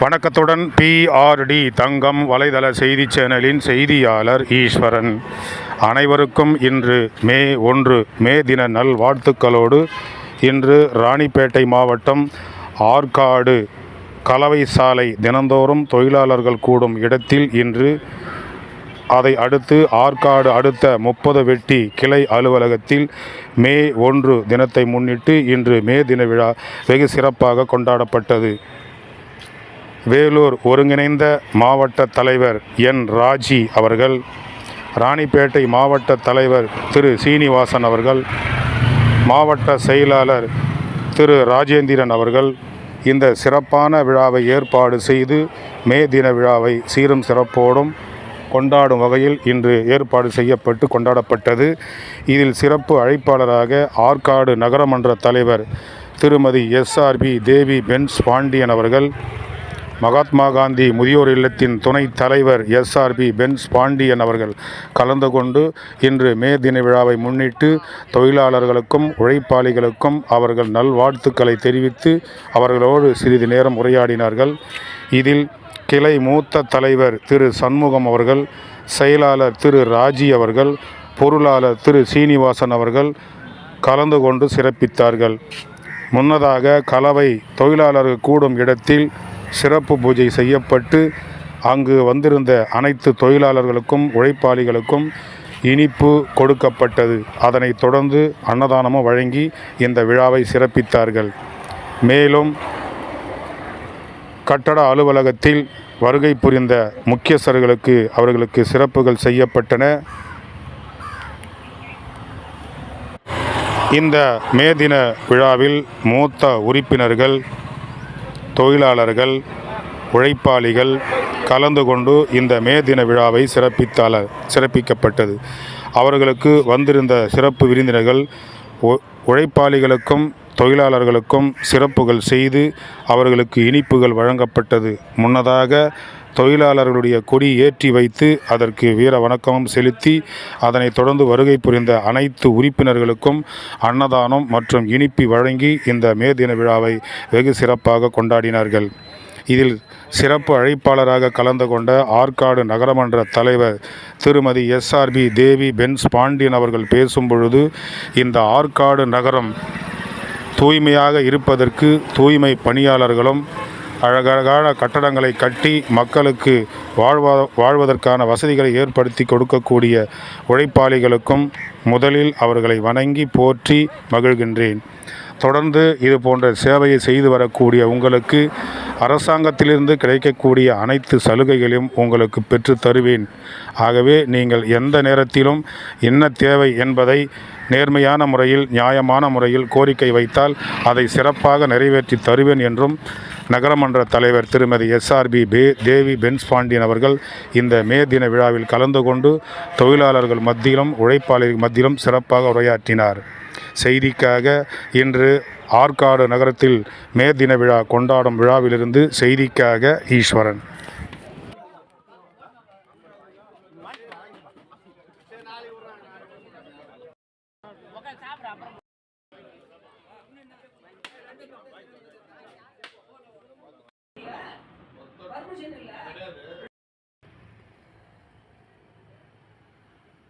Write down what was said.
வணக்கத்துடன் பிஆர்டி தங்கம் வலைதள செய்தி சேனலின் செய்தியாளர் ஈஸ்வரன். அனைவருக்கும் இன்று மே ஒன்று மே தின நல் வாழ்த்துக்களோடு இன்று ராணிப்பேட்டை மாவட்டம் ஆற்காடு கலவை சாலை தினந்தோறும் தொழிலாளர்கள் கூடும் இடத்தில் இன்று அதை அடுத்து ஆற்காடு அடுத்த முப்பது வெட்டி கிளை அலுவலகத்தில் மே ஒன்று தினத்தை முன்னிட்டு இன்று மே தின விழா வெகு சிறப்பாக கொண்டாடப்பட்டது. வேலூர் ஒருங்கிணைந்த மாவட்ட தலைவர் என் ராஜி அவர்கள் ராணிப்பேட்டை மாவட்ட தலைவர் திரு சீனிவாசன் அவர்கள் மாவட்ட செயலாளர் திரு ராஜேந்திரன் அவர்கள் இந்த சிறப்பான விழாவை ஏற்பாடு செய்து மே தின விழாவை சீரும் சிறப்போடும் கொண்டாடும் வகையில் இன்று ஏற்பாடு செய்யப்பட்டு கொண்டாடப்பட்டது. இதில் சிறப்பு அழைப்பாளராக ஆற்காடு நகரமன்ற தலைவர் திருமதி எஸ்ஆர்பி தேவி பென்ஸ் பாண்டியன் அவர்கள் மகாத்மா காந்தி முதியோர் இல்லத்தின் துணைத் தலைவர் எஸ்ஆர்பி பென்ஸ் பாண்டியன் அவர்கள் கலந்து கொண்டு இன்று மே தின விழாவை முன்னிட்டு தொழிலாளர்களுக்கும் உழைப்பாளிகளுக்கும் அவர்கள் நல்வாழ்த்துக்களை தெரிவித்து அவர்களோடு சிறிது நேரம் உரையாடினார்கள். இதில் கிளை மூத்த தலைவர் திரு சண்முகம் அவர்கள் செயலாளர் திரு ராஜி அவர்கள் பொருளாளர் திரு சீனிவாசன் அவர்கள் கலந்து கொண்டு சிறப்பித்தார்கள். முன்னதாக கலவை தொழிலாளர்கள் கூடும் இடத்தில் சிறப்பு பூஜை செய்யப்பட்டு அங்கு வந்திருந்த அனைத்து தொழிலாளர்களுக்கும் உழைப்பாளிகளுக்கும் இனிப்பு கொடுக்கப்பட்டது. அதனைத் தொடர்ந்து அன்னதானமும் வழங்கி இந்த விழாவை சிறப்பித்தார்கள். மேலும் கட்டட அலுவலகத்தில் வருகை புரிந்த முக்கியஸ்தர்களுக்கு அவர்களுக்கு சிறப்புகள் செய்யப்பட்டன. இந்த மே தின விழாவில் மூத்த உறுப்பினர்கள் தொழிலாளர்கள் உழைப்பாளிகள் கலந்து கொண்டு இந்த மே தின விழாவை சிறப்பித்தால சிறப்பிக்கப்பட்டது. அவர்களுக்கு வந்திருந்த சிறப்பு விருந்தினர்கள் உழைப்பாளிகளுக்கும் தொழிலாளர்களுக்கும் சிறப்புகள் செய்து அவர்களுக்கு இனிப்புகள் வழங்கப்பட்டது. முன்னதாக தொழிலாளர்களுடைய கொடி ஏற்றி வைத்து அதற்கு வீர வணக்கமும் செலுத்தி அதனைத் தொடர்ந்து வருகை புரிந்த அனைத்து உறுப்பினர்களுக்கும் அன்னதானம் மற்றும் இனிப்பி வழங்கி இந்த மே தின விழாவை வெகு சிறப்பாக கொண்டாடினார்கள். இதில் சிறப்பு அழைப்பாளராக கலந்து கொண்ட ஆற்காடு நகரமன்ற தலைவர் திருமதி எஸ்ஆர்பி தேவி பென்ஸ் பாண்டியன் அவர்கள் பேசும் பொழுது இந்த ஆற்காடு நகரம் தூய்மையாக இருப்பதற்கு தூய்மை பணியாளர்களும் அழகழகான கட்டடங்களை கட்டி மக்களுக்கு வாழ்வா வாழ்வதற்கான வசதிகளை ஏற்படுத்தி கொடுக்கக்கூடிய உழைப்பாளிகளுக்கும் முதலில் அவர்களை வணங்கி போற்றி மகிழ்கின்றேன். தொடர்ந்து இது போன்ற சேவையை செய்து வரக்கூடிய உங்களுக்கு அரசாங்கத்திலிருந்து கிடைக்கக்கூடிய அனைத்து சலுகைகளையும் உங்களுக்கு பெற்று தருவேன். ஆகவே நீங்கள் எந்த நேரத்திலும் என்ன தேவை என்பதை நேர்மையான முறையில் நியாயமான முறையில் கோரிக்கை வைத்தால் அதை சிறப்பாக நிறைவேற்றி தருவேன் என்றும் நகரமன்ற தலைவர் திருமதி எஸ்ஆர்பி பே தேவி பென்ஸ் பாண்டியன் அவர்கள் இந்த மே தின விழாவில் கலந்து கொண்டு தொழிலாளர்கள் மத்தியிலும் உழைப்பாளர்கள் மத்தியிலும் சிறப்பாக உரையாற்றினார். செய்திக்காக இன்று ஆற்காடு நகரத்தில் மே தின விழா கொண்டாடும் விழாவிலிருந்து செய்திக்காக ஈஸ்வரன்.